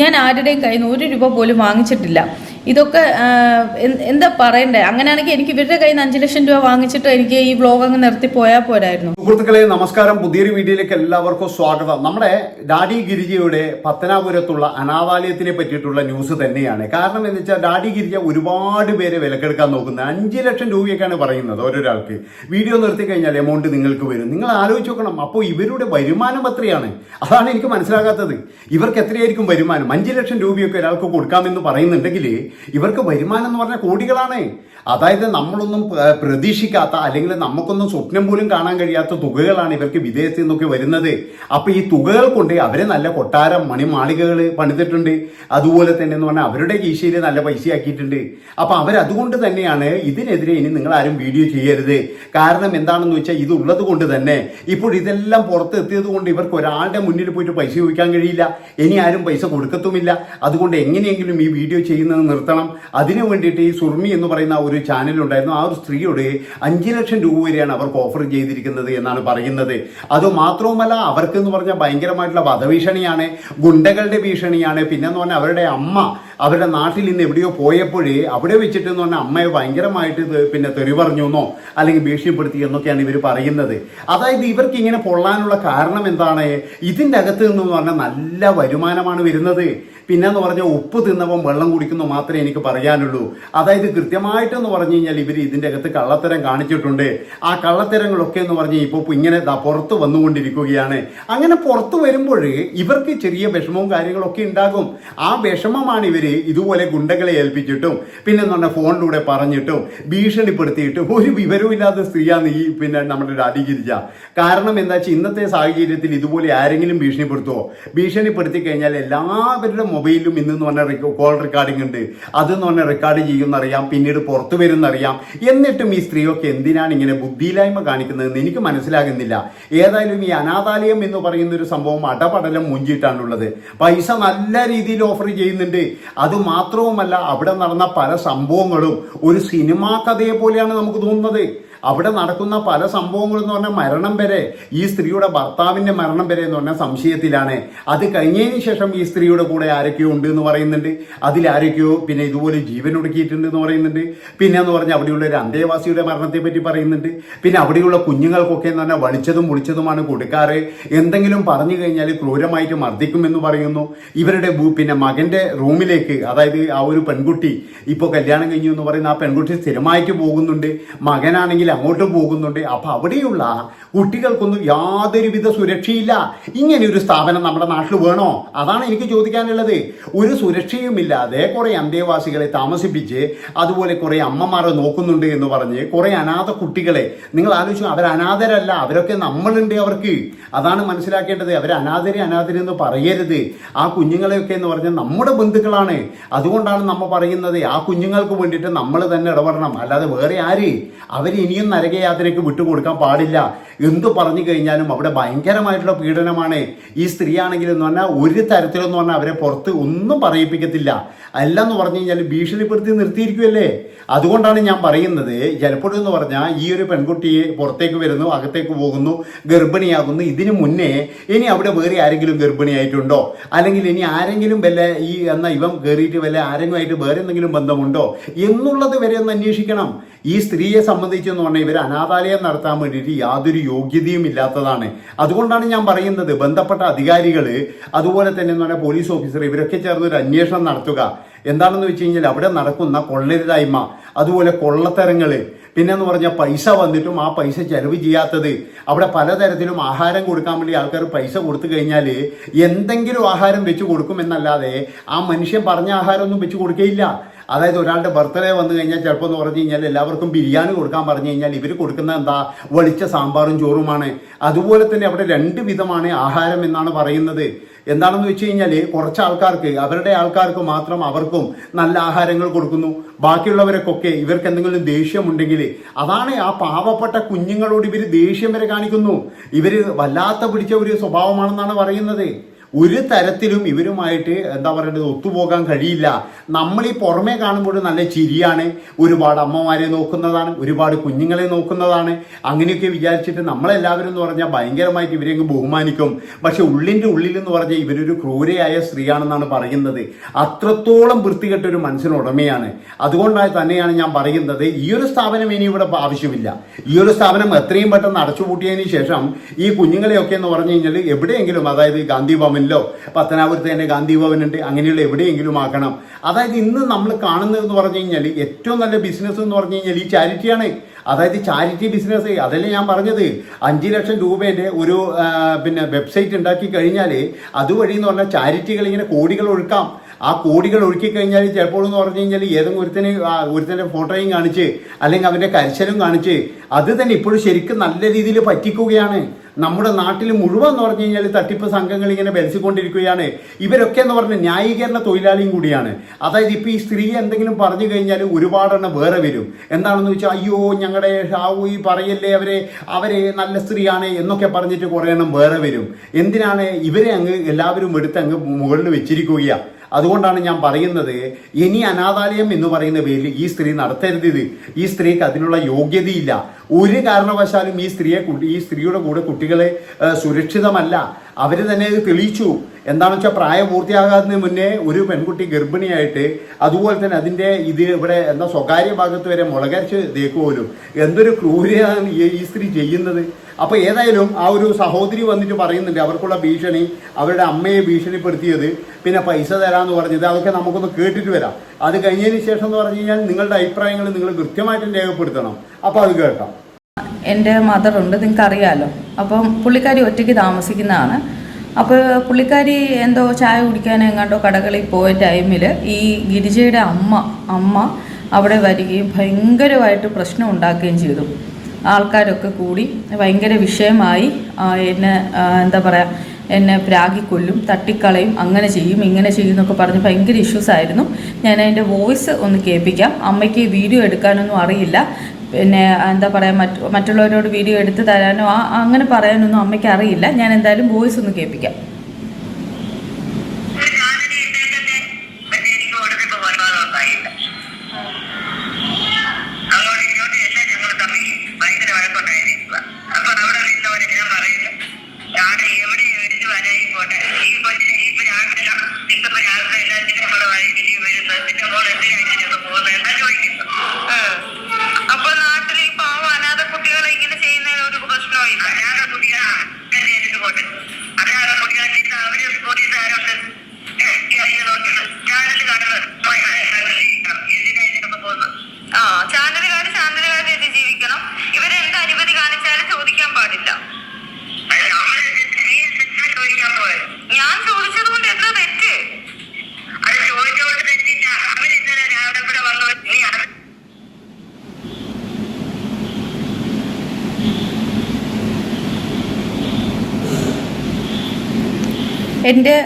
ഞാൻ ആരുടെയും കയ്യിൽ നിന്ന് ഒരു രൂപ പോലും വാങ്ങിച്ചിട്ടില്ല. ഇതൊക്കെ എന്താ പറയണ്ടേ? അങ്ങനെയാണെങ്കിൽ എനിക്ക് ഇവരുടെ കയ്യിൽ നിന്ന് അഞ്ച് ലക്ഷം രൂപ വാങ്ങിച്ചിട്ട് എനിക്ക് ഈ വ്ലോഗ് അങ്ങ് നിർത്തി പോയാൽ പോരായിരുന്നു. സുഹൃത്തുക്കളെ നമസ്കാരം. പുതിയൊരു വീഡിയോയിലേക്ക് എല്ലാവർക്കും സ്വാഗതം. നമ്മുടെ ഡാഡി ഗിരിജയുടെ പത്തനാപുരത്തുള്ള അനാഥാലയത്തിനെ പറ്റിയിട്ടുള്ള ന്യൂസ് തന്നെയാണ്. കാരണം എന്ന് വെച്ചാൽ ഡാഡി ഗിരിജ ഒരുപാട് പേര് വിലക്കെടുക്കാൻ നോക്കുന്നത്. അഞ്ച് ലക്ഷം രൂപയൊക്കെയാണ് പറയുന്നത് ഓരോരാൾക്ക്. വീഡിയോ നിർത്തി കഴിഞ്ഞാൽ എമൗണ്ട് നിങ്ങൾക്ക് വരും. നിങ്ങൾ ആലോചിച്ച് നോക്കണം. അപ്പോൾ ഇവരുടെ വരുമാനം എത്രയാണ്? അതാണ് എനിക്ക് മനസ്സിലാകാത്തത്. ഇവർക്ക് എത്രയായിരിക്കും വരുമാനം? അഞ്ച് ലക്ഷം രൂപയൊക്കെ ഒരാൾക്ക് കൊടുക്കാമെന്ന് പറയുന്നുണ്ടെങ്കിൽ ഇവർക്ക് വരുമാനം എന്ന് പറഞ്ഞാൽ കോടികളാണ്. അതായത് നമ്മളൊന്നും പ്രതീക്ഷിക്കാത്ത അല്ലെങ്കിൽ നമുക്കൊന്നും സ്വപ്നം പോലും കാണാൻ കഴിയാത്ത തുകകളാണ് ഇവർക്ക് വിദേശത്ത് നിന്നൊക്കെ വരുന്നത്. അപ്പൊ ഈ തുകകൾ കൊണ്ട് അവരെ നല്ല കൊട്ടാരം മണിമാളികകൾ പണിതിട്ടുണ്ട്. അതുപോലെ തന്നെ എന്ന് പറഞ്ഞാൽ അവരുടെ കീശയിൽ നല്ല പൈസ പൈസയാക്കിയിട്ടുണ്ട്. അപ്പൊ അവരതുകൊണ്ട് തന്നെയാണ് ഇതിനെതിരെ ഇനി നിങ്ങൾ ആരും വീഡിയോ ചെയ്യരുത്. കാരണം എന്താണെന്ന് വെച്ചാൽ ഇത് കൊണ്ട് തന്നെ ഇപ്പോൾ ഇതെല്ലാം പുറത്ത് എത്തിയത് കൊണ്ട് ഇവർക്ക് ഒരാളുടെ മുന്നിൽ പോയിട്ട് പൈസ ചോദിക്കാൻ കഴിയില്ല. ഇനി ആരും പൈസ കൊടുക്കത്തുമില്ല. അതുകൊണ്ട് എങ്ങനെയെങ്കിലും ഈ വീഡിയോ ചെയ്യുന്നത് നിർത്തണം. അതിനു വേണ്ടിയിട്ട് ഈ സുർമി എന്ന് പറയുന്ന ഒരു ചാനൽ ഉണ്ടായിരുന്നു. ആ ഒരു സ്ത്രീയുടെ അഞ്ച് ലക്ഷം രൂപ വരെയാണ് അവർക്ക് ഓഫർ ചെയ്തിരിക്കുന്നത് എന്നാണ് പറയുന്നത്. അത് മാത്രവുമല്ല അവർക്ക് എന്ന് പറഞ്ഞാൽ ഭയങ്കരമായിട്ടുള്ള വധഭീഷണിയാണ് ഗുണ്ടകളുടെ ഭീഷണിയാണ്. പിന്നെന്ന് പറഞ്ഞാൽ അവരുടെ അമ്മ അവരുടെ നാട്ടിൽ നിന്ന് എവിടെയോ പോയപ്പോഴേ അവിടെ വെച്ചിട്ട് എന്ന് പറഞ്ഞാൽ അമ്മയെ ഭയങ്കരമായിട്ട് പിന്നെ തെറി പറഞ്ഞു എന്നോ അല്ലെങ്കിൽ ഭീഷണിപ്പെടുത്തി എന്നൊക്കെയാണ് ഇവർ പറയുന്നത്. അതായത് ഇവർക്ക് ഇങ്ങനെ പൊള്ളാനുള്ള കാരണം എന്താണ്? ഇതിന്റെ അകത്ത് നിന്ന് പറഞ്ഞാൽ നല്ല വരുമാനമാണ് വരുന്നത്. പിന്നെന്ന് പറഞ്ഞാൽ ഉപ്പ് തിന്നവൻ വെള്ളം കുടിക്കുന്നു മാത്രമേ എനിക്ക് പറയാനുള്ളൂ. അതായത് കൃത്യമായിട്ടെന്ന് പറഞ്ഞു കഴിഞ്ഞാൽ ഇവർ ഇതിന്റെ അകത്ത് കള്ളത്തരം കാണിച്ചിട്ടുണ്ട്. ആ കള്ളത്തരങ്ങളൊക്കെ എന്ന് പറഞ്ഞാൽ ഇപ്പോൾ ഇങ്ങനെ പുറത്ത് വന്നുകൊണ്ടിരിക്കുകയാണ്. അങ്ങനെ പുറത്ത് വരുമ്പോൾ ഇവർക്ക് ചെറിയ വിഷമവും കാര്യങ്ങളൊക്കെ ഉണ്ടാകും. ആ വിഷമമാണ് ഇവർ ഇതുപോലെ ഗുണ്ടകളെ ഏൽപ്പിച്ചിട്ടും പിന്നെ എന്ന് പറഞ്ഞാൽ ഫോണിലൂടെ പറഞ്ഞിട്ടും ഭീഷണിപ്പെടുത്തിയിട്ടും ഒരു വിവരവും ഇല്ലാത്ത സ്ത്രീയാണ് ഈ പിന്നെ നമ്മുടെ ഡാഡി കാരണം എന്താ വെച്ചാൽ ഇന്നത്തെ സാഹചര്യത്തിൽ ഇതുപോലെ ആരെങ്കിലും ഭീഷണിപ്പെടുത്തുമോ ഭീഷണിപ്പെടുത്തി കഴിഞ്ഞാൽ എല്ലാവരുടെ മൊബൈലിലും ഇന്നെന്ന് പറഞ്ഞാൽ കോൾ റെക്കോർഡിംഗ് ഉണ്ട്. അതെന്ന് പറഞ്ഞാൽ റെക്കോർഡ് ചെയ്യുമെന്നറിയാം പിന്നീട് പുറത്തു വരുമെന്നറിയാം. എന്നിട്ടും ഈ സ്ത്രീയൊക്കെ എന്തിനാണ് ഇങ്ങനെ ബുദ്ധിയില്ലായ്മ കാണിക്കുന്നതെന്ന് എനിക്ക് മനസ്സിലാകുന്നില്ല. ഏതായാലും ഈ അനാഥാലയം എന്ന് പറയുന്ന ഒരു സംഭവം അടപടലം മുഞ്ചിട്ടാണുള്ളത്. പൈസ നല്ല രീതിയിൽ ഓഫർ ചെയ്യുന്നുണ്ട്. അത് മാത്രവുമല്ല അവിടെ നടന്ന പല സംഭവങ്ങളും. ഒരു സിനിമാ കഥയെ പോലെയാണ് നമുക്ക് തോന്നുന്നത്. അവിടെ നടക്കുന്ന പല സംഭവങ്ങളും എന്ന് പറഞ്ഞാൽ മരണം വരെ ഈ സ്ത്രീയുടെ ഭർത്താവിന്റെ മരണം വരെ എന്ന് പറഞ്ഞാൽ സംശയത്തിലാണ്. അത് കഴിഞ്ഞതിന് ശേഷം ഈ സ്ത്രീയുടെ കൂടെ ആരൊക്കെയോ ഉണ്ട് എന്ന് പറയുന്നുണ്ട്. അതിലാരൊക്കെയോ പിന്നെ ഇതുപോലെ ജീവൻ ഒടുക്കിയിട്ടുണ്ട് എന്ന് പറയുന്നുണ്ട്. പിന്നെ എന്ന് പറഞ്ഞാൽ അവിടെയുള്ള ഒരു അന്തേവാസിയുടെ മരണത്തെ പറ്റി പറയുന്നുണ്ട്. പിന്നെ അവിടെയുള്ള കുഞ്ഞുങ്ങൾക്കൊക്കെ എന്ന് പറഞ്ഞാൽ വളിച്ചതും മുളിച്ചതുമാണ് കൊടുക്കാറ്. എന്തെങ്കിലും പറഞ്ഞു കഴിഞ്ഞാൽ ക്രൂരമായിട്ട് മർദ്ദിക്കുമെന്ന് പറയുന്നു. ഇവരുടെ പിന്നെ മകന്റെ റൂമിലേക്ക് അതായത് ആ ഒരു പെൺകുട്ടി ഇപ്പോൾ കല്യാണം കഴിഞ്ഞു എന്ന് പറയുന്ന ആ പെൺകുട്ടി സ്ഥിരമായിട്ട് പോകുന്നുണ്ട്. മകനാണെങ്കിൽ അങ്ങോട്ട് പോകുന്നുണ്ട്. അപ്പോൾ അവിടെയുള്ള കുട്ടികൾക്കൊന്നും യാതൊരുവിധ സുരക്ഷയില്ല. ഇങ്ങനെ ഒരു സ്ഥാപനം നമ്മുടെ നാട്ടിൽ വേണോ? അതാണ് എനിക്ക് ചോദിക്കാനുള്ളത്. ഒരു സുരക്ഷയുമില്ലാതെ കുറേ അന്തേവാസികളെ താമസിപ്പിച്ച് അതുപോലെ കുറേ അമ്മമാരെ നോക്കുന്നുണ്ട് എന്ന് പറഞ്ഞ് കുറേ അനാഥ കുട്ടികളെ നിങ്ങൾ ആലോചിച്ചു അവർ അനാഥരല്ല അവരൊക്കെ നമ്മളുണ്ട് അവർക്ക്. അതാണ് മനസ്സിലാക്കേണ്ടത്. അവർ അനാഥരെ അനാഥരെന്ന് പറയരുത്. ആ കുഞ്ഞുങ്ങളെയൊക്കെ എന്ന് പറഞ്ഞാൽ നമ്മുടെ ബന്ധുക്കളാണ്. അതുകൊണ്ടാണ് നമ്മൾ പറയുന്നത് ആ കുഞ്ഞുങ്ങൾക്ക് വേണ്ടിയിട്ട് നമ്മൾ തന്നെ ഇടപെടണം. അല്ലാതെ വേറെ ആര്? അവർ ഇനിയും നരകയാത്രയ്ക്ക് വിട്ടുകൊടുക്കാൻ പാടില്ല. എന്തു പറഞ്ഞു കഴിഞ്ഞാലും അവിടെ ഭയങ്കരമായിട്ടുള്ള പീഡനമാണ്. ഈ സ്ത്രീയാണെങ്കിൽ എന്ന് പറഞ്ഞാൽ ഒരു തരത്തിലെന്ന് പറഞ്ഞാൽ അവരെ പുറത്ത് ഒന്നും പറയിപ്പിക്കത്തില്ല. അല്ല എന്ന് പറഞ്ഞു കഴിഞ്ഞാൽ ഭീഷണിപ്പെടുത്തി നിർത്തിയിരിക്കുമല്ലേ അതുകൊണ്ടാണ് ഞാൻ പറയുന്നത്. ചിലപ്പോഴും എന്ന് പറഞ്ഞാൽ ഈ ഒരു പെൺകുട്ടിയെ പുറത്തേക്ക് വരുന്നു അകത്തേക്ക് പോകുന്നു ഗർഭിണിയാകുന്നു. ഇതിനു മുന്നേ ഇനി അവിടെ വേറെ ആരെങ്കിലും ഗർഭിണിയായിട്ടുണ്ടോ? അല്ലെങ്കിൽ ഇനി ആരെങ്കിലും വല്ല ഈ എന്ന ഇവൻ കയറിയിട്ട് വല്ല ആരെങ്കിലും ആയിട്ട് വേറെ എന്തെങ്കിലും ബന്ധമുണ്ടോ? എന്നുള്ളത് വരെ ഒന്ന് അന്വേഷിക്കണം. ഈ സ്ത്രീയെ സംബന്ധിച്ചെന്ന് പറഞ്ഞാൽ ഇവർ അനാഥാലയം നടത്താൻ വേണ്ടിയിട്ട് യാതൊരു യോഗ്യതയും ഇല്ലാത്തതാണ്. അതുകൊണ്ടാണ് ഞാൻ പറയുന്നത് ബന്ധപ്പെട്ട അധികാരികൾ അതുപോലെ തന്നെ എന്ന് പറഞ്ഞാൽ പോലീസ് ഓഫീസർ ഇവരൊക്കെ ചേർന്ന് ഒരു അന്വേഷണം നടത്തുക. എന്താണെന്ന് വെച്ച് കഴിഞ്ഞാൽ അവിടെ നടക്കുന്ന കൊള്ളരുതായ്മ അതുപോലെ കൊള്ളത്തരങ്ങൾ പിന്നെന്ന് പറഞ്ഞാൽ പൈസ വന്നിട്ടും ആ പൈസ ചെലവ് ചെയ്യാത്തത്. അവിടെ പലതരത്തിലും ആഹാരം കൊടുക്കാൻ വേണ്ടി ആൾക്കാർ പൈസ കൊടുത്തു കഴിഞ്ഞാൽ എന്തെങ്കിലും ആഹാരം വെച്ച് കൊടുക്കുമെന്നല്ലാതെ ആ മനുഷ്യൻ പറഞ്ഞ ആഹാരമൊന്നും വെച്ച് കൊടുക്കുകയില്ല അതായത് ഒരാളുടെ ബർത്ത്ഡേ വന്നു കഴിഞ്ഞാൽ ചിലപ്പോൾ എന്ന് പറഞ്ഞു കഴിഞ്ഞാൽ എല്ലാവർക്കും ബിരിയാണി കൊടുക്കാൻ പറഞ്ഞു കഴിഞ്ഞാൽ ഇവർ കൊടുക്കുന്ന എന്താ വെളിച്ച സാമ്പാറും ചോറുമാണ്. അതുപോലെ തന്നെ അവിടെ രണ്ട് വിധമാണ് ആഹാരം എന്നാണ് പറയുന്നത്. എന്താണെന്ന് വെച്ച് കഴിഞ്ഞാൽ കുറച്ച് ആൾക്കാർക്ക് അവരുടെ ആൾക്കാർക്ക് മാത്രം അവർക്കും നല്ല ആഹാരങ്ങൾ കൊടുക്കുന്നു. ബാക്കിയുള്ളവരൊക്കെ ഇവർക്ക് എന്തെങ്കിലും ദേഷ്യമുണ്ടെങ്കിൽ അതാണ് ആ പാവപ്പെട്ട കുഞ്ഞുങ്ങളോട് ഇവർ ദേഷ്യം വരെ കാണിക്കുന്നു. ഇവർ വല്ലാത്ത പിടിച്ച ഒരു സ്വഭാവമാണെന്നാണ് പറയുന്നത്. ഒരു തരത്തിലും ഇവരുമായിട്ട് എന്താ പറയേണ്ടത് ഒത്തുപോകാൻ കഴിയില്ല. നമ്മൾ ഈ പുറമേ കാണുമ്പോൾ നല്ല ചിരിയാണ്. ഒരുപാട് അമ്മമാരെ നോക്കുന്നതാണ് ഒരുപാട് കുഞ്ഞുങ്ങളെ നോക്കുന്നതാണ്. അങ്ങനെയൊക്കെ വിചാരിച്ചിട്ട് നമ്മളെല്ലാവരും എന്ന് പറഞ്ഞാൽ ഭയങ്കരമായിട്ട് ഇവരെ ബഹുമാനിക്കും. പക്ഷെ ഉള്ളിന്റെ ഉള്ളിൽ എന്ന് പറഞ്ഞാൽ ഇവരൊരു ക്രൂരയായ സ്ത്രീയാണെന്നാണ് പറയുന്നത്. അത്രത്തോളം വൃത്തികെട്ട ഒരു മനസ്സിനുടമയാണ് അതുകൊണ്ടായി തന്നെയാണ് ഞാൻ പറയുന്നത് ഈ ഒരു സ്ഥാപനം ഇനി ഇവിടെ ആവശ്യമില്ല. ഈ ഒരു സ്ഥാപനം എത്രയും പെട്ടെന്ന് അടച്ചുപൂട്ടിയതിന് ശേഷം ഈ കുഞ്ഞുങ്ങളെയൊക്കെ എന്ന് പറഞ്ഞു കഴിഞ്ഞാൽ എവിടെയെങ്കിലും അതായത് ഗാന്ധി ഭവനിലോ പത്തനാപുരത്ത് തന്നെ ഗാന്ധി ഭവനുണ്ട് അങ്ങനെയുള്ള എവിടെയെങ്കിലും ആക്കണം. അതായത് ഇന്ന് നമ്മൾ കാണുന്നത് എന്ന് പറഞ്ഞു കഴിഞ്ഞാൽ ഏറ്റവും നല്ല ബിസിനസ് എന്ന് പറഞ്ഞു കഴിഞ്ഞാൽ ഈ ചാരിറ്റിയാണ് അതായത് ചാരിറ്റി ബിസിനസ് അതല്ലേ ഞാൻ പറഞ്ഞത്. അഞ്ച് ലക്ഷം രൂപേന്റെ ഒരു പിന്നെ വെബ്സൈറ്റ് ഉണ്ടാക്കി കഴിഞ്ഞാൽ അതുവഴി എന്ന് പറഞ്ഞാൽ ചാരിറ്റികൾ ഇങ്ങനെ കോടികൾ ഒഴുക്കാം. ആ കോടികൾ ഒഴുക്കി കഴിഞ്ഞാൽ ചിലപ്പോൾ എന്ന് പറഞ്ഞു കഴിഞ്ഞാൽ ഏതെങ്കിലും ഒരുത്തനെ ഒരുത്തന്റെ ഫോട്ടോയും കാണിച്ച് അല്ലെങ്കിൽ അവന്റെ കരിശലും കാണിച്ച് അത് തന്നെ ഇപ്പോഴും ശരിക്കും നല്ല രീതിയിൽ പറ്റിക്കുകയാണ്. നമ്മുടെ നാട്ടിൽ മുഴുവൻ എന്ന് പറഞ്ഞു കഴിഞ്ഞാൽ തട്ടിപ്പ് സംഘങ്ങൾ ഇങ്ങനെ ബലിച്ചുകൊണ്ടിരിക്കുകയാണ്. ഇവരൊക്കെ എന്ന് പറഞ്ഞാൽ ന്യായീകരണ തൊഴിലാളിയും കൂടിയാണ്. അതായത് ഇപ്പോൾ ഈ സ്ത്രീ എന്തെങ്കിലും പറഞ്ഞു കഴിഞ്ഞാൽ ഒരുപാടെണ്ണം വേറെ വരും. എന്താണെന്ന് വെച്ചാൽ അയ്യോ ഞങ്ങളുടെ ഷാവു ഈ പറയല്ലേ അവരെ? അവരെ നല്ല സ്ത്രീയാണ് എന്നൊക്കെ പറഞ്ഞിട്ട് കുറേ എണ്ണം വേറെ വരും. എന്തിനാണ് ഇവരെ അങ്ങ് എല്ലാവരും എടുത്ത് അങ്ങ് മുകളിൽ വെച്ചിരിക്കുകയാണ് അതുകൊണ്ടാണ് ഞാൻ പറയുന്നത് ഇനി അനാഥാലയം എന്ന് പറയുന്ന പേരിൽ ഈ സ്ത്രീ നടത്തരുത്. ഇത് ഈ സ്ത്രീക്ക് അതിനുള്ള യോഗ്യതയില്ല. ഒരു കാരണവശാലും ഈ സ്ത്രീയെ ഈ സ്ത്രീയുടെ കൂടെ കുട്ടികളെ സുരക്ഷിതമല്ല. അവർ തന്നെ ഇത് തെളിയിച്ചു. എന്താണെന്ന് വെച്ചാൽ പ്രായപൂർത്തിയാകാത്തതിന് മുന്നേ ഒരു പെൺകുട്ടി ഗർഭിണിയായിട്ട് അതുപോലെ തന്നെ അതിന്റെ ഇത് ഇവിടെ എന്താ സ്വകാര്യ ഭാഗത്ത് വരെ മുളകരച്ച് തേക്കുപോലും. എന്തൊരു ക്രൂരയാണ് ഈ സ്ത്രീ ചെയ്യുന്നത്? അപ്പോൾ ഏതായാലും ആ ഒരു സഹോദരി വന്നിട്ട് പറയുന്നുണ്ട് അവർക്കുള്ള ഭീഷണി അവരുടെ അമ്മയെ ഭീഷണിപ്പെടുത്തിയത് പിന്നെ പൈസ തരാമെന്ന് പറഞ്ഞത് അതൊക്കെ നമുക്കൊന്ന് കേട്ടിട്ട് വരാം. അത് കഴിഞ്ഞതിന് ശേഷം എന്ന് പറഞ്ഞു കഴിഞ്ഞാൽ നിങ്ങളുടെ അഭിപ്രായങ്ങൾ നിങ്ങൾ കൃത്യമായിട്ട് രേഖപ്പെടുത്തണം. അപ്പോൾ അത് കേൾക്കാം. എന്റെ ഉണ്ട് നിങ്ങൾക്ക് അറിയാമല്ലോ അപ്പം പുള്ളിക്കാരി ഒറ്റയ്ക്ക് താമസിക്കുന്നതാണ്. അപ്പോൾ പുള്ളിക്കാരി എന്തോ ചായ കുടിക്കാൻ എങ്ങാണ്ടോ കടകളിൽ പോയ ടൈമിൽ ഈ ഗിരിജയുടെ അമ്മ അമ്മ അവിടെ വരികയും ഭയങ്കരമായിട്ട് പ്രശ്നം ഉണ്ടാക്കുകയും ചെയ്തു. ആൾക്കാരൊക്കെ കൂടി ഭയങ്കര വിഷയമായി എന്നെ എന്താ പറയുക എന്നെ പ്രാഗിക്കൊല്ലും തട്ടിക്കളയും അങ്ങനെ ചെയ്യും ഇങ്ങനെ ചെയ്യും എന്നൊക്കെ പറഞ്ഞ് ഭയങ്കര ഇഷ്യൂസ് ആയിരുന്നു. ഞാൻ അതിന്റെ വോയിസ് ഒന്ന് കേൾപ്പിക്കാം. അമ്മയ്ക്ക് വീഡിയോ എടുക്കാനൊന്നും അറിയില്ല. പിന്നെ എന്താ പറയുക മറ്റ് മറ്റുള്ളവരോട് വീഡിയോ എടുത്ത് തരാനോ അങ്ങനെ പറയാനൊന്നും അമ്മയ്ക്ക് അറിയില്ല. ഞാൻ എന്തായാലും വോയിസ് ഒന്ന് കേൾപ്പിക്കാം ഞാനിനി ഇദ്ദേഹത്തിന്റെ പക്ഷെ എനിക്ക് കൊടുത്തിപ്പോ വരുമാനം ഉണ്ടായില്ല അങ്ങോട്ട് ഇങ്ങോട്ട് എല്ലാം ഞങ്ങൾ തമ്മിൽ ഭയങ്കര വഴക്കുണ്ടായിരിക്കുക അപ്പൊ അവിടെ നിന്നവരെ ഞാൻ പറയുന്നു ഞാൻ എവിടെ എടുത്ത് വരായി പോട്ടെ ഈ കൊച്ചിനെ ഈ പ്രാർത്ഥന നിന്റെ പ്രാർത്ഥന നിന്റെ മോളെ വഴിയിൽ വരുന്നത് നിന്റെ മോൾ എന്തിനാ ഇങ്ങനെയൊക്കെ പോകുന്നത് എന്നാ ചോദിക്കുന്നു അപ്പൊ നാട്ടിൽ ഈ പാവം അനാഥ കുട്ടികളെ ഇങ്ങനെ ചെയ്യുന്നതിന് ഒരു പ്രശ്നവും അനാഥ കുട്ടികളാ എന്നെ എടുത്ത് പോട്ടെ അനാഥ കുട്ടികളെ ചെയ്ത് അവർ പോലീസുകാരുണ്ട് ചാനൽ കാണുന്നത് എന്തിനാ ഇതിനൊക്കെ പോകുന്നത് ആ ചാനലുകാർ ചാനലുകാർ ഇത് ജീവിക്കണം ഇവരെന്ത് അനുമതി കാണിച്ചാലും ചോദിക്കാൻ പാടില്ല ഞാൻ ചോദിച്ചത് കൊണ്ട് എന്താ തെറ്റ് അത് ചോദിച്ചോണ്ട് തെറ്റില്ല അവരിന്നലെ രാവിലെ ഇവിടെ വന്നു നീ അത് എന്റെ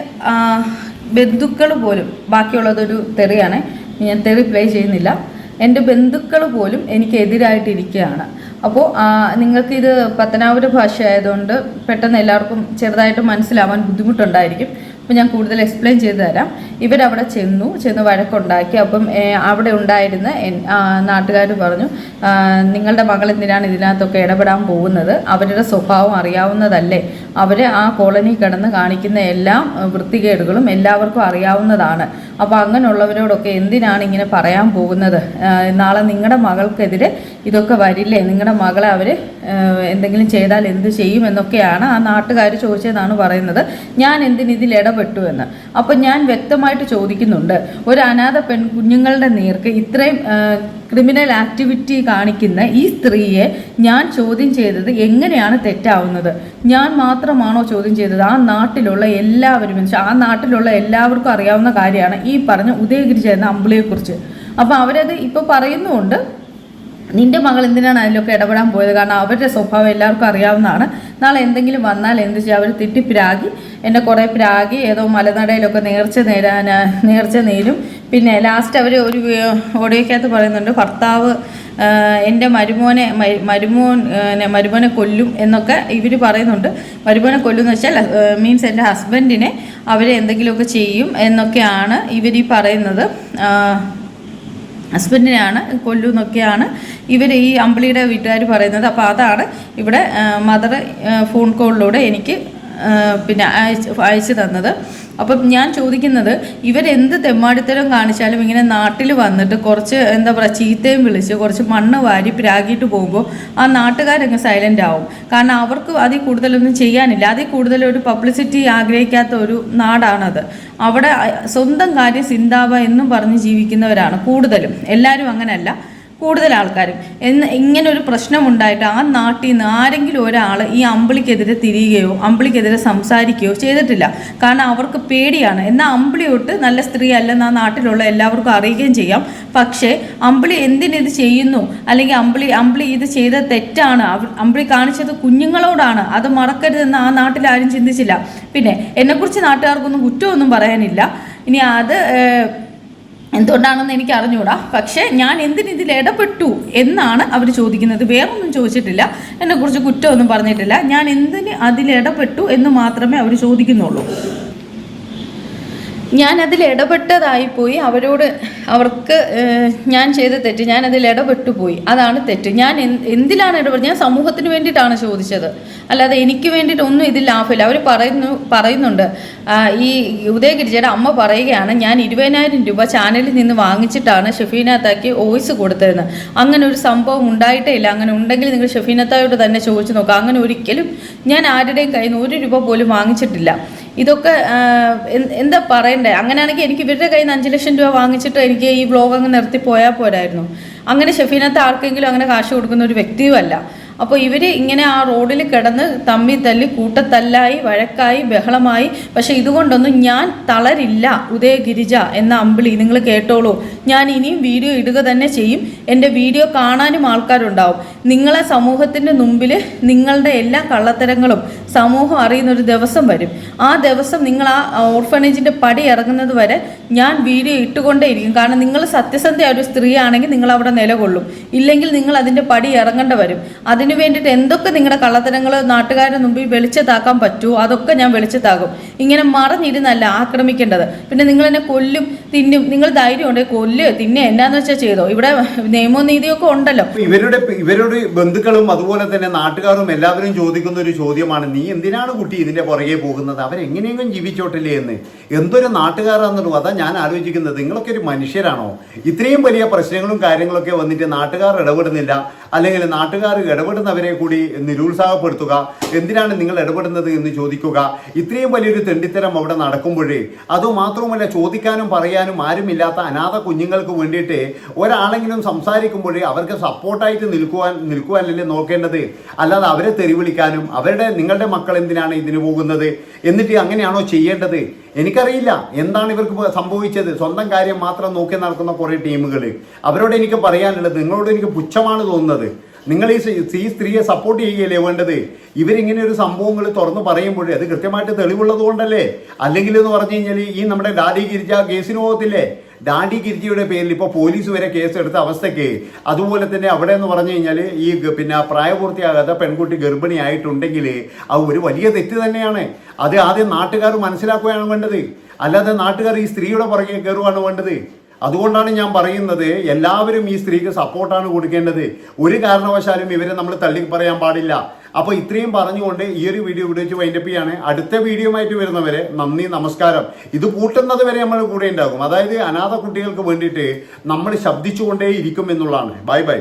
ബന്ധുക്കൾ പോലും ബാക്കിയുള്ളതൊരു തെറിയാണ്. ഞാൻ തെറി പ്ലേ ചെയ്യുന്നില്ല. എന്റെ ബന്ധുക്കൾ പോലും എനിക്ക് എതിരായിട്ടിരിക്കുകയാണ്. അപ്പോൾ നിങ്ങൾക്കിത് പത്തനാപുര ഭാഷ ആയതുകൊണ്ട് പെട്ടെന്ന് എല്ലാവർക്കും ചെറുതായിട്ട് മനസ്സിലാവാൻ ബുദ്ധിമുട്ടുണ്ടായിരിക്കും. അപ്പോൾ ഞാൻ കൂടുതൽ എക്സ്പ്ലെയിൻ ചെയ്തു തരാം. ഇവരവിടെ ചെന്നു ചെന്ന് വഴക്കുണ്ടാക്കി. അപ്പം അവിടെ ഉണ്ടായിരുന്ന നാട്ടുകാർ പറഞ്ഞു നിങ്ങളുടെ മകൾ എന്തിനാണ് ഇതിനകത്തൊക്കെ ഇടപെടാൻ പോകുന്നത്? അവരുടെ സ്വഭാവം അറിയാവുന്നതല്ലേ. അവർ ആ കോളനി കിടന്ന് കാണിക്കുന്ന എല്ലാ വൃത്തികേടുകളും എല്ലാവർക്കും അറിയാവുന്നതാണ്. അപ്പോൾ അങ്ങനെയുള്ളവരോടൊക്കെ എന്തിനാണ് ഇങ്ങനെ പറയാൻ പോകുന്നത്? നാളെ നിങ്ങളുടെ മകൾക്കെതിരെ ഇതൊക്കെ വരില്ലേ? നിങ്ങളുടെ മകളെ അവർ എന്തെങ്കിലും ചെയ്താൽ എന്ത് ചെയ്യും എന്നൊക്കെയാണ് ആ നാട്ടുകാർ ചോദിച്ചതെന്നാണ് പറയുന്നത്. ഞാൻ എന്തിന് ഇതിൽ ഇടപെട്ടു എന്ന്. അപ്പം ഞാൻ വ്യക്തമായിട്ട് ചോദിക്കുന്നുണ്ട്. ഒരു അനാഥ പെൺ കുഞ്ഞുങ്ങളുടെ നേർക്ക് ഇത്രയും ക്രിമിനൽ ആക്ടിവിറ്റി കാണിക്കുന്ന ഈ സ്ത്രീയെ ഞാൻ ചോദ്യം ചെയ്തത് എങ്ങനെയാണ് തെറ്റാവുന്നത്? ഞാൻ മാത്രമാണോ ചോദ്യം ചെയ്തത്? ആ നാട്ടിലുള്ള എല്ലാവരും ആ നാട്ടിലുള്ള എല്ലാവർക്കും അറിയാവുന്ന കാര്യമാണ് ഈ പറഞ്ഞ ഉദയഗിരി എന്ന അമ്പിളിയെക്കുറിച്ച്. അപ്പോൾ അവരത് ഇപ്പോൾ പറയുന്നുമുണ്ട്. നിന്റെ മകൾ എന്തിനാണ് അതിലൊക്കെ ഇടപെടാൻ പോയത്? കാരണം അവരുടെ സ്വഭാവം എല്ലാവർക്കും അറിയാവുന്നതാണ്. നാളെ എന്തെങ്കിലും വന്നാൽ എന്ത് ചെയ്യും? അവർ തിട്ടി പ്രാഗി എന്നെ കുറേ പിരാകി ഏതോ മലനടയിലൊക്കെ നേർച്ച നേരാൻ നേർച്ച നേരും. പിന്നെ ലാസ്റ്റ് അവർ ഒരു ഓഡിയോക്കകത്ത് പറയുന്നുണ്ട് ഭർത്താവ് എന്റെ മരുമോനെ മരുമോൻ മരുമോനെ കൊല്ലും എന്നൊക്കെ ഇവർ പറയുന്നുണ്ട്. മരുമോനെ കൊല്ലും എന്ന് വെച്ചാൽ മീൻസ് എന്റെ ഹസ്ബൻഡിനെ അവരെ എന്തെങ്കിലുമൊക്കെ ചെയ്യും എന്നൊക്കെയാണ് ഇവർ ഈ പറയുന്നത്. ഹസ്ബൻഡിനെയാണ് കൊല്ലുന്നൊക്കെയാണ് ഇവർ ഈ അമ്പിളിയുടെ വീട്ടുകാർ പറയുന്നത്. അപ്പോൾ അതാണ് ഇവിടെ മദർ ഫോൺ കോളിലൂടെ എനിക്ക് പിന്നെ അയച്ച് അയച്ചു തന്നത്. അപ്പം ഞാൻ ചോദിക്കുന്നത് ഇവരെന്ത് തെമ്മാടിത്തരം കാണിച്ചാലും ഇങ്ങനെ നാട്ടിൽ വന്നിട്ട് കുറച്ച് എന്താ പറയുക ചീത്തയും വിളിച്ച് കുറച്ച് മണ്ണ് വാരി പ്രാഗിയിട്ട് പോകുമ്പോൾ ആ നാട്ടുകാരങ്ങ് സൈലന്റ് ആവും. കാരണം അവർക്ക് അതിൽ കൂടുതലൊന്നും ചെയ്യാനില്ല. അതിൽ കൂടുതൽ ഒരു പബ്ലിസിറ്റി ആഗ്രഹിക്കാത്ത ഒരു നാടാണത്. അവിടെ സ്വന്തം കാര്യം സിന്താബ എന്നും പറഞ്ഞ് ജീവിക്കുന്നവരാണ് കൂടുതലും. എല്ലാവരും അങ്ങനെയല്ല കൂടുതൽ ആൾക്കാരും. എന്ന് ഇങ്ങനെ ഒരു പ്രശ്നമുണ്ടായിട്ട് ആ നാട്ടിൽ നിന്ന് ആരെങ്കിലും ഒരാൾ ഈ അമ്പിളിക്കെതിരെ തിരിയുകയോ അമ്പിളിക്കെതിരെ സംസാരിക്കുകയോ ചെയ്തിട്ടില്ല. കാരണം അവർക്ക് പേടിയാണ്. എന്നാൽ അമ്പിളി തൊട്ട് നല്ല സ്ത്രീ അല്ലെന്ന് ആ നാട്ടിലുള്ള എല്ലാവർക്കും അറിയുകയും ചെയ്യാം. പക്ഷേ അമ്പിളി എന്തിനിത് ചെയ്യുന്നു? അല്ലെങ്കിൽ അമ്പിളി അമ്പിളി ഇത് ചെയ്ത തെറ്റാണ്. അമ്പിളി കാണിച്ചത് കുഞ്ഞുങ്ങളോടാണ്. അത് മറക്കരുതെന്ന് ആ നാട്ടിൽ ആരും ചിന്തിച്ചില്ല. പിന്നെ എന്നെക്കുറിച്ച് നാട്ടുകാർക്കൊന്നും കുറ്റമൊന്നും പറയാനില്ല. ഇനി അത് എന്തുകൊണ്ടാണെന്ന് എനിക്ക് അറിഞ്ഞൂടാ പക്ഷേ ഞാൻ എന്തിനിതിൽ ഇടപെട്ടു എന്നാണ് അവർ ചോദിക്കുന്നത്. വേറൊന്നും ചോദിച്ചിട്ടില്ല. എന്നെക്കുറിച്ച് കുറ്റമൊന്നും പറഞ്ഞിട്ടില്ല. ഞാൻ എന്തിന് അതിൽ ഇടപെട്ടു എന്ന് മാത്രമേ അവർ ചോദിക്കുന്നുള്ളൂ. ഞാൻ അതിൽ ഇടപെട്ടതായി പോയി. അവരോട് അവർക്ക് ഞാൻ ചെയ്ത തെറ്റ് ഞാൻ അതിൽ ഇടപെട്ടു പോയി. അതാണ് തെറ്റ്. ഞാൻ എന്ത് എന്തിലാണ് ഇടപെട്ടത് ഞാൻ സമൂഹത്തിന് വേണ്ടിയിട്ടാണ് ചോദിച്ചത്. അല്ലാതെ എനിക്ക് വേണ്ടിയിട്ട് ഒന്നും ഇതിൽ ലാഭമില്ല. അവർ പറയുന്നു പറയുന്നുണ്ട്. ഈ ഈ ഉദയഗിരിജയുടെ അമ്മ പറയുകയാണ് ഞാൻ ഇരുപതിനായിരം രൂപ ചാനലിൽ നിന്ന് വാങ്ങിച്ചിട്ടാണ് ഷെഫീനത്താക്ക് വോയിസ് കൊടുത്തതെന്ന്. അങ്ങനെ ഒരു സംഭവം ഉണ്ടായിട്ടേ ഇല്ല. അങ്ങനെ ഉണ്ടെങ്കിൽ നിങ്ങൾ ഷെഫീനത്തായോട് തന്നെ ചോദിച്ചു നോക്കുക അങ്ങനെ ഒരിക്കലും ഞാൻ ആരുടെയും കയ്യിൽ നിന്ന് ഒരു രൂപ പോലും വാങ്ങിച്ചിട്ടില്ല. ഇതൊക്കെ എന്താ പറയണ്ടേ? അങ്ങനെയാണെങ്കിൽ എനിക്ക് ഇവരുടെ കയ്യിൽ നിന്ന് അഞ്ച് ലക്ഷം രൂപ വാങ്ങിച്ചിട്ട് എനിക്ക് ഈ വ്ലോഗ് അങ്ങ് നിർത്തി പോയാൽ പോരായിരുന്നു. അങ്ങനെ ഷെഫീനത്ത് ആർക്കെങ്കിലും അങ്ങനെ കാശ് കൊടുക്കുന്ന ഒരു വ്യക്തിയുമല്ല. അപ്പോൾ ഇവർ ഇങ്ങനെ ആ റോഡിൽ കിടന്ന് തമ്മി തല്ലി കൂട്ടത്തല്ലായി വഴക്കായി ബഹളമായി. പക്ഷേ ഇതുകൊണ്ടൊന്നും ഞാൻ തളരില്ല ഉദയഗിരിജ എന്ന അമ്പിളി. നിങ്ങൾ കേട്ടോളൂ. ഞാൻ ഇനിയും വീഡിയോ ഇടുക തന്നെ ചെയ്യും. എന്റെ വീഡിയോ കാണാനും ആൾക്കാരുണ്ടാവും. നിങ്ങളെ സമൂഹത്തിന്റെ മുമ്പിൽ നിങ്ങളുടെ എല്ലാ കള്ളത്തരങ്ങളും സമൂഹം അറിയുന്ന ഒരു ദിവസം വരും. ആ ദിവസം നിങ്ങൾ ആ ഓർഫനേജിന്റെ പടി ഇറങ്ങുന്നത് വരെ ഞാൻ വീഡിയോ ഇട്ടുകൊണ്ടേയിരിക്കും. കാരണം നിങ്ങൾ സത്യസന്ധ ഒരു സ്ത്രീയാണെങ്കിൽ നിങ്ങൾ അവിടെ നിലകൊള്ളും. ഇല്ലെങ്കിൽ നിങ്ങൾ അതിന്റെ പടി ഇറങ്ങേണ്ട വരും. അതിന് വേണ്ടിയിട്ട് എന്തൊക്കെ നിങ്ങളുടെ കള്ളത്തരങ്ങൾ നാട്ടുകാരുടെ മുമ്പിൽ വെളിച്ചത്താക്കാൻ പറ്റുമോ അതൊക്കെ ഞാൻ വെളിച്ചത്താകും. ഇങ്ങനെ മറഞ്ഞിരുന്നല്ല ആക്രമിക്കേണ്ടത്. പിന്നെ നിങ്ങൾ എന്നെ കൊല്ലും തിന്നും. നിങ്ങൾ ധൈര്യം ഉണ്ടെങ്കിൽ കൊല്ല് തിന്നെ. എന്നാന്ന് വെച്ചാൽ ചെയ്തോ? ഇവിടെ നിയമവും നീതിയൊക്കെ ഉണ്ടല്ലോ. ഇവരുടെ ഇവരുടെ ബന്ധുക്കളും അതുപോലെ തന്നെ നാട്ടുകാരും എല്ലാവരും ചോദിക്കുന്ന ഒരു ചോദ്യമാണ് നീ എന്തിനാണ് കുട്ടി ഇതിന്റെ പുറകെ പോകുന്നത്? അവരെങ്ങനെയെങ്കിലും ജീവിച്ചോട്ടില്ലേ എന്ന്? എന്തൊരു നാട്ടുകാരാന്നുള്ളൂ അതാ ഞാൻ ആലോചിക്കുന്നത്. നിങ്ങളൊക്കെ ഒരു മനുഷ്യരാണോ? ഇത്രയും വലിയ പ്രശ്നങ്ങളും കാര്യങ്ങളൊക്കെ വന്നിട്ട് നാട്ടുകാർ ഇടപെടുന്നില്ല. അല്ലെങ്കിൽ നാട്ടുകാർ ഇടപെടുന്നവരെ കൂടി നിരുത്സാഹപ്പെടുത്തുക. എന്തിനാണ് നിങ്ങൾ ഇടപെടുന്നത് എന്ന് ചോദിക്കുക. ഇത്രയും വലിയൊരു തെണ്ടിത്തരം അവിടെ നടക്കുമ്പോഴേ അതുമാത്രവുമല്ല ചോദിക്കാനും പറയാനും ആരുമില്ലാത്ത അനാഥ കുഞ്ഞുങ്ങൾക്ക് വേണ്ടിയിട്ട് ഒരാളെങ്കിലും സംസാരിക്കുമ്പോഴേ അവർക്ക് സപ്പോർട്ടായിട്ട് നിൽക്കുവാൻ നിൽക്കുവാനല്ലേ നോക്കേണ്ടത്? അല്ലാതെ അവരെ തെരുവിളിക്കാനും അവരുടെ നിങ്ങളുടെ മക്കൾ എന്തിനാണ് ഇതിന് പോകുന്നത്? എന്നിട്ട് അങ്ങനെയാണോ ചെയ്യേണ്ടത്? എനിക്കറിയില്ല. എന്താണ് ഇവർക്ക് സംഭവിച്ചത്? സ്വന്തം കാര്യം മാത്രം നോക്കി നടക്കുന്ന കുറേ ടീമുകൾ അവരോട് എനിക്ക് പറയാനുള്ളത് നിങ്ങളോട് എനിക്ക് പുച്ഛമാണ് തോന്നുന്നത്. നിങ്ങൾ ഈ സ്ത്രീയെ സപ്പോർട്ട് ചെയ്യുകയല്ലേ വേണ്ടത്? ഇവരിങ്ങനെ ഒരു സംഭവങ്ങൾ തുറന്നു പറയുമ്പോഴേ അത് കൃത്യമായിട്ട് തെളിവുള്ളത് കൊണ്ടല്ലേ? അല്ലെങ്കിൽ എന്ന് പറഞ്ഞു കഴിഞ്ഞാൽ ഈ നമ്മുടെ ഡാഡി ഗിരിജ കേസിന് പോകത്തില്ലേ? ഡാഡി ഗിരിജയുടെ പേരിൽ ഇപ്പോൾ പോലീസ് വരെ കേസെടുത്ത അവസ്ഥയ്ക്ക് അതുപോലെ തന്നെ അവിടെ എന്ന് പറഞ്ഞു കഴിഞ്ഞാൽ ഈ പിന്നെ പ്രായപൂർത്തിയാകാത്ത പെൺകുട്ടി ഗർഭിണിയായിട്ടുണ്ടെങ്കിൽ അത് ഒരു വലിയ തെറ്റ് തന്നെയാണ്. അത് ആദ്യം നാട്ടുകാർ മനസ്സിലാക്കുകയാണ് വേണ്ടത്. അല്ലാതെ നാട്ടുകാർ ഈ സ്ത്രീയുടെ പുറകെ കയറുകയാണ് വേണ്ടത്. അതുകൊണ്ടാണ് ഞാൻ പറയുന്നത് എല്ലാവരും ഈ സ്ത്രീക്ക് സപ്പോർട്ടാണ് കൊടുക്കേണ്ടത്. ഒരു കാരണവശാലും ഇവരെ നമ്മൾ തള്ളി പറയാൻ പാടില്ല. അപ്പോൾ ഇത്രയും പറഞ്ഞുകൊണ്ട് ഈ ഒരു വീഡിയോ ഇവിടെ വെച്ച് വൈൻഡപ്പ് ചെയ്യാണ്. അടുത്ത വീഡിയോയുമായിട്ട് വരുന്നവരെ നന്ദി നമസ്കാരം. ഇത് കൂട്ടുന്നത് വരെ നമ്മൾ കൂടെ ഉണ്ടാകും. അതായത് അനാഥ കുട്ടികൾക്ക് വേണ്ടിയിട്ട് നമ്മൾ ശബ്ദിച്ചുകൊണ്ടേ ഇരിക്കും എന്നുള്ളതാണ്. Bye bye.